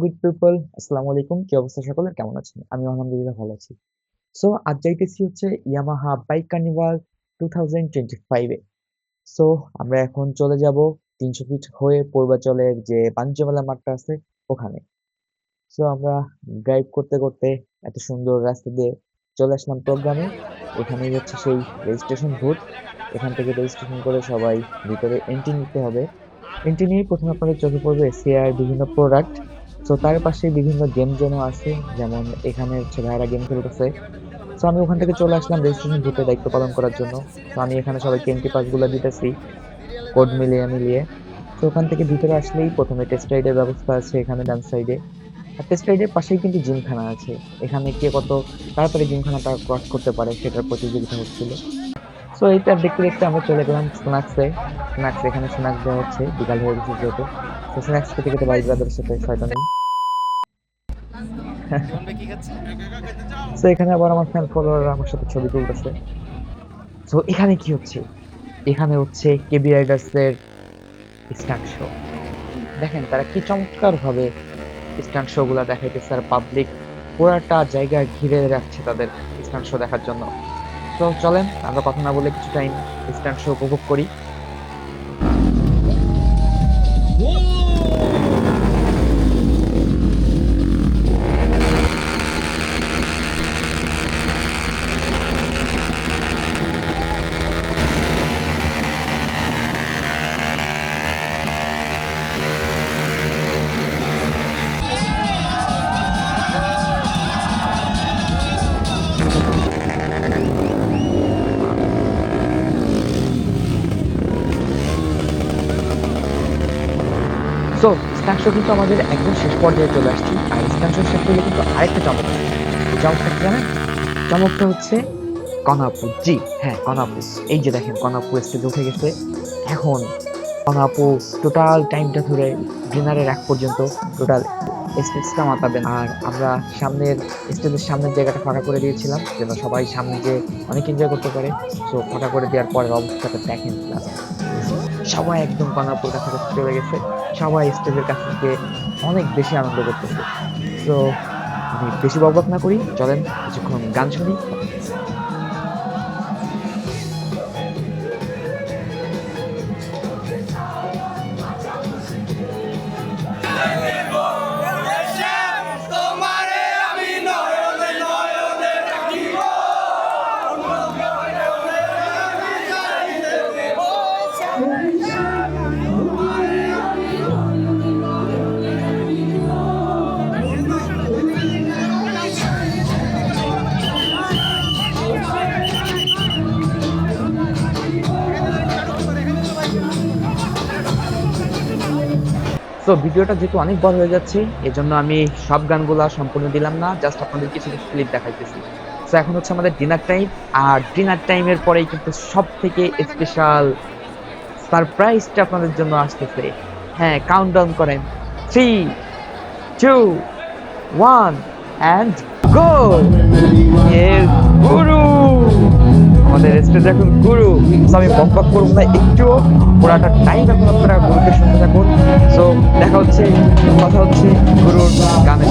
Good people আসসালামু আলাইকুম কি অবস্থা সকলের? কেমন আছেন? আমি আলহামদুলিল্লাহ ভালো আছি। সো আজ যাইতেছি হচ্ছে Yamaha bike carnival two thousand twenty ফাইভে সো আমরা এখন চলে যাব তিনশো ফিট হয়ে পূর্বাচলের যে বাণিজ্যমেলা মাঠটা আছে ওখানে। সো আমরা ড্রাইভ করতে করতে এত সুন্দর রাস্তা দিয়ে চলে আসলাম প্রোগ্রামে। এখানেই হচ্ছে সেই রেজিস্ট্রেশন বুথ এখান থেকে রেজিস্ট্রেশন করে সবাই ভিতরে এন্ট্রি নিতে হবে। এন্ট্রি নিয়ে প্রথমে আপনাদের চোখে পড়বে এসিআর বিভিন্ন প্রোডাক্ট সো তার পাশে বিভিন্ন গেম জোনও আছে, যেমন এখানে হচ্ছে ভাইরা গেম খেলতেছে। সো আমি ওখান থেকে চলে আসলাম রেজিস্ট্রেশন বুথে দায়িত্ব পালন করার জন্য। তো আমি এখানে সবাইকে এন্ট্রি পাসগুলো দিতেছি কোড মিলিয়ে মিলিয়ে। তো ওখান থেকে ভিতরে আসলেই প্রথমে টেস্ট রাইডের ব্যবস্থা আছে এখানে ডান সাইডে আর টেস্ট রাইডের পাশেই কিন্তু জিমখানা আছে। এখানে কে কত তাড়াতাড়ি জিমখানাটা ক্রস করতে পারে সেটার প্রতিযোগিতা হচ্ছিল। সো এইটা দেখতে দেখতে আমরা চলে গেলাম স্ন্যাক্সে স্ন্যাক্স এখানে স্ন্যাক্স দেওয়া হচ্ছে, বিকাল হয়ে গেছে যেহেতু। তো স্ন্যাক্স খেতে খেতে বাইক ব্রাদারের সাথে শয়তানি। তো এখানে আবার আমার ফ্যান ফলোয়াররা আমার সাথে ছবি তুলতেছে। তো এখানে কি হচ্ছে? এখানে হচ্ছে কেবি রাইডার্সের স্টান্ট শো দেখেন, তারা কি চমৎকার ভাবে স্টান্ট শো গুলা দেখাইতেছে আর পাবলিক পুরাটা জায়গা ঘিরে রাখছে তাদের স্টান্ট শো দেখার জন্য। তো চলেন, আমরা কথা না বলে কিছু টাইম স্টান্ট শো উপভোগ করি। সো শো কিন্তু আমাদের একদম শেষ পর্যায়ে চলে আসছি। আর শো শেষ হলে কিন্তু আরেকটা চমক চমকটা কি জানেন? চমকটা হচ্ছে কনাপুর জি হ্যাঁ কনাপুর এই যে দেখেন কনাপুর স্টেজে উঠে গেছে। এখন কনাপু টোটাল টাইমটা ধরে ডিনারের এক পর্যন্ত টোটাল স্টেজটা মাতাবেন। আর আমরা সামনের স্টেজের সামনের জায়গাটা ফাঁকা করে দিয়েছিলাম, যেন সবাই সামনে যে অনেক এনজয় করতে পারে। সো ফাঁকা করে দেওয়ার পরের অবস্থাটা দেখেন। সবাই একদম কনাপুর কাছাকাছি চলে গেছে। সবাই স্টেজের কাছ থেকে অনেক বেশি আনন্দ করতেছে। তো আমি বেশি বকবক না করি, চলেন কিছুক্ষণ গান শুনি। তো ভিডিওটা যেহেতু অনেক বড় হয়ে যাচ্ছে, এজন্য আমি সব গানগুলা সম্পূর্ণ দিলাম না জাস্ট আপনাদের কিছু কিছু ক্লিপ দেখাইতেছি। তো এখন হচ্ছে আমাদের ডিনার টাইম আর ডিনার টাইমের পরেই কিন্তু সব থেকে স্পেশাল সারপ্রাইজটা আপনাদের জন্য আসতেছে। হ্যাঁ কাউন্ট ডাউন করেন three two one and go গুরু! আমাদের স্টেজ এখন গুরু। আমি বক বক করব না একটু পুরাটা টাইম এখন আপনারা গুরুকে শুনতে থাকুন। সো দেখা হচ্ছে, কথা হচ্ছে গুরুর গানের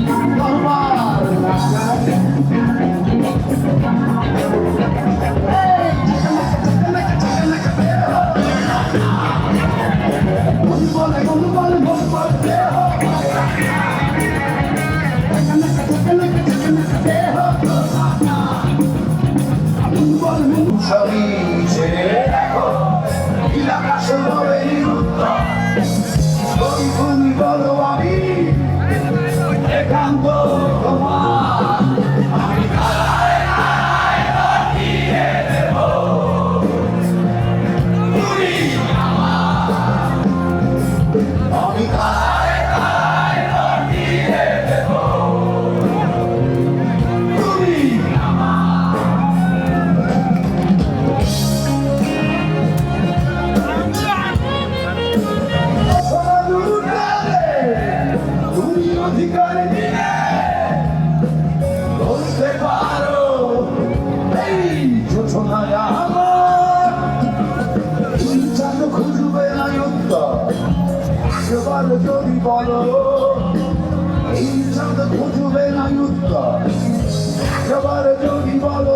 একবার যদি বলো এই চাঁদ খুঁজবে না উত্তর। একবার যদি বলো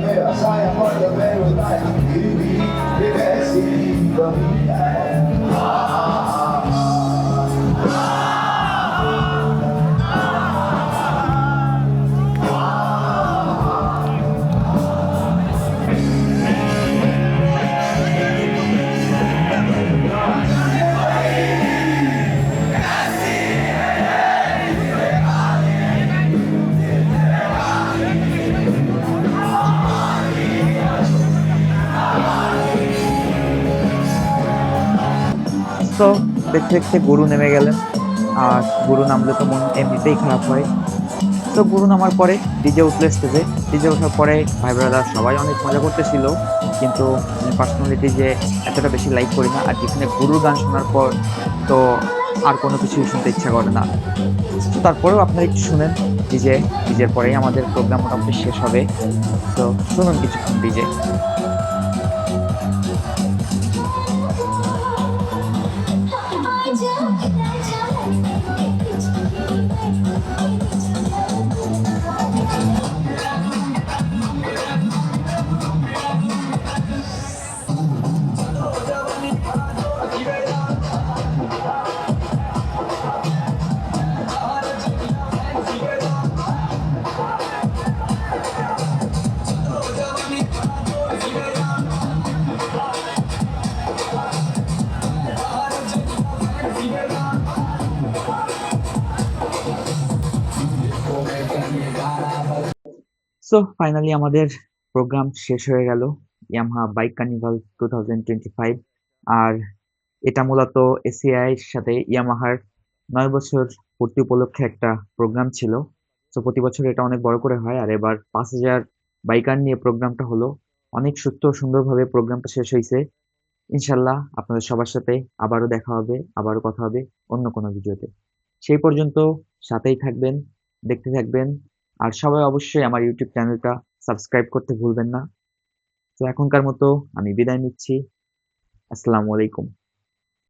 primeira saia, pode também usar. E me merece também. তো দেখতে দেখতে গুরু নেমে গেলেন। আর গুরু নামলে তো মন এমনিতেই খারাপ হয়। তো গুরু নামার পরে ডিজে উঠলে স্টেজে ডিজে ওঠার পরে ভাই ব্রাদার সবাই অনেক মজা করতেছিল। কিন্তু আমি পার্সোনালি ডিজে এতটা বেশি লাইক করি না। আর যেখানে গুরুর গান শোনার পর তো আর কোনো কিছুই শুনতে ইচ্ছা করে না। তো তারপরেও আপনারা একটু শুনেন। ডিজে ডিজের পরেই আমাদের প্রোগ্রাম মোটামুটি শেষ হবে। তো শুনুন কিছুক্ষণ ডিজে সো ফাইনালি আমাদের প্রোগ্রাম শেষ হয়ে গেল Yamaha bike carnival two thousand twenty five আর এটা মূলত এসিআই এর সাথে ইয়ামাহার নয় বছর পূর্তি উপলক্ষে একটা প্রোগ্রাম ছিল। তো প্রতি বছর এটা অনেক বড় করে হয়। আর এবার পাঁচ হাজার বাইকার নিয়ে প্রোগ্রামটা হলো। অনেক সুস্থ সুন্দরভাবে প্রোগ্রামটা শেষ হয়েছে ইনশাল্লাহ আপনাদের সবার সাথে আবারও দেখা হবে, আবারও কথা হবে অন্য কোনো ভিডিওতে। সেই পর্যন্ত সাথেই থাকবেন, দেখতে থাকবেন। আর সবাই অবশ্যই আমার ইউটিউব চ্যানেলটা সাবস্ক্রাইব করতে ভুলবেন না। তো এখনকার মতো আমি বিদায় নিচ্ছি। আসসালামু আলাইকুম।